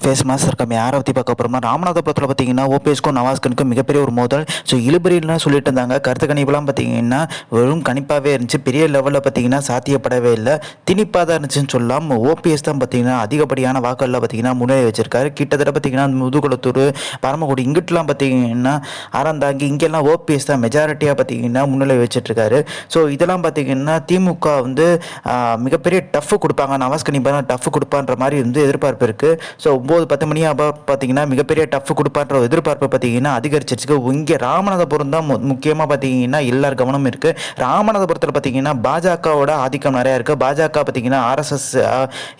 Face master கம்மி யாரை பற்றி பார்க்க போகிறோம்னா ராமநாதபுரத்தில் பார்த்தீங்கன்னா ஓபிஎஸ்க்கும் நவாஸ்கனுக்கும் மிகப்பெரிய ஒரு மோதல். ஸோ இழுபறிலாம் சொல்லிட்டு இருந்தாங்க. கருத்து கணிப்புலாம் பார்த்தீங்கன்னா வெறும் கணிப்பாகவே இருந்துச்சு. பெரிய லெவலில் பார்த்தீங்கன்னா சாத்தியப்படவே இல்லை. திணிப்பாக தான் இருந்துச்சுன்னு சொல்லலாம். ஓபிஎஸ் தான் பார்த்தீங்கன்னா அதிகப்படியான வாக்குகளில் பார்த்தீங்கன்னா முன்னிலை வச்சிருக்காரு. கிட்டத்தட்ட பார்த்தீங்கன்னா முதுகுளத்தூர் பரமக்குடி இங்கிட்டலாம் பார்த்தீங்கன்னா அறந்தாங்கி இங்கெல்லாம் ஓபிஎஸ் தான் மெஜாரிட்டியாக பார்த்தீங்கன்னா முன்னிலை வச்சிட்ருக்காரு ஸோ இதெல்லாம் பார்த்தீங்கன்னா திமுக வந்து மிகப்பெரிய டஃப் கொடுப்பாங்க. நவாஸ் கணிப்பாக டஃப் கொடுப்பான்ற மாதிரி வந்து எதிர்பார்ப்பு இருக்குது ஸோ ஒம்பது பத்து மணி அப்போ பார்த்தீங்கன்னா மிகப்பெரிய டஃப் கொடுப்பான்ற ஒரு எதிர்பார்ப்பு பார்த்தீங்கன்னா அதிகரிச்சிருக்கு இங்கே ராமநாதபுரம் தான் முக்கியமாக பார்த்தீங்கன்னா எல்லார் கவனமும் இருக்குது ராமநாதபுரத்தில் பார்த்தீங்கன்னா பாஜகவோட ஆதிக்கம் நிறையா இருக்குது பாஜக பார்த்தீங்கன்னா ஆர்எஸ்எஸ்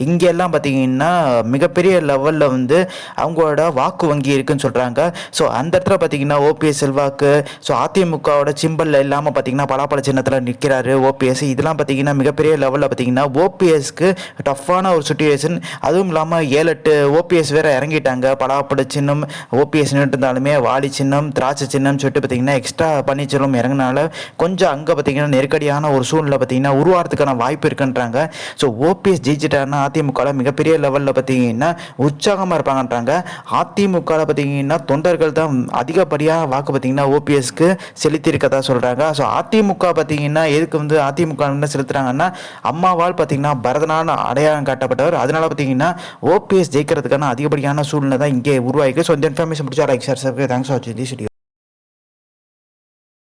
இங்கெல்லாம் பார்த்தீங்கன்னா மிகப்பெரிய லெவலில் வந்து அவங்களோட வாக்கு வங்கி இருக்குன்னு சொல்கிறாங்க ஸோ அந்த இடத்துல பார்த்தீங்கன்னா ஓபிஎஸ் செல்வாக்கு ஸோ அதிமுகவோட சிம்பல் இல்லாமல் பார்த்தீங்கன்னா பலாப்பழ சின்னத்தில் நிற்கிறாரு ஓபிஎஸ் இதெல்லாம் பார்த்தீங்கன்னா மிகப்பெரிய லெவலில் பார்த்தீங்கன்னா ஓபிஎஸ்க்கு டஃப்பான ஒரு சுச்சுவேஷன் அதுவும் இல்லாமல் ஏழு எட்டு ஓபிஎஸ் வேற இறங்கிட்டாங்க. பலாப்பட சின்னம் ஓபிஎஸ் நின்றுட்டு இருந்தாலுமே வாலி சின்னம் திராட்சை சின்னம் சொல்லிட்டு பார்த்தீங்கன்னா எக்ஸ்ட்ரா பன்னீர்செல்வம் இறங்கினால கொஞ்சம் அங்கே பார்த்தீங்கன்னா நெருக்கடியான ஒரு சூழ்நிலை பார்த்தீங்கன்னா உருவாகிறதுக்கான வாய்ப்பு இருக்குன்றாங்க. ஸோ ஓபிஎஸ் ஜெயிச்சிட்டாருன்னா அதிமுகவில் மிகப்பெரிய லெவலில் பார்த்தீங்கன்னா உற்சாகமாக இருப்பாங்கன்றாங்க. அதிமுகவில் பார்த்தீங்கன்னா தொண்டர்கள் தான் அதிகப்படியாக வாக்கு பார்த்தீங்கன்னா ஓபிஎஸ்க்கு செலுத்தியிருக்கதா சொல்கிறாங்க ஸோ அதிமுக பார்த்தீங்கன்னா எதுக்கு வந்து அதிமுக என்ன செலுத்துகிறாங்கன்னா அம்மாவால் பார்த்தீங்கன்னா பரதனான அடையாளம் காட்டப்பட்டவர். அதனால பார்த்தீங்கன்னா ஓபிஎஸ் ஜெயிக்கிறதுக்கான அதிகப்படியான சூழ்நிலை தான் இங்கே உருவாயிருக்கு. ஸோ இந்த இன்ஃபர்மேஷன் பிடிச்சா like share share thanks for வாட்சிங் திஸ் வீடியோ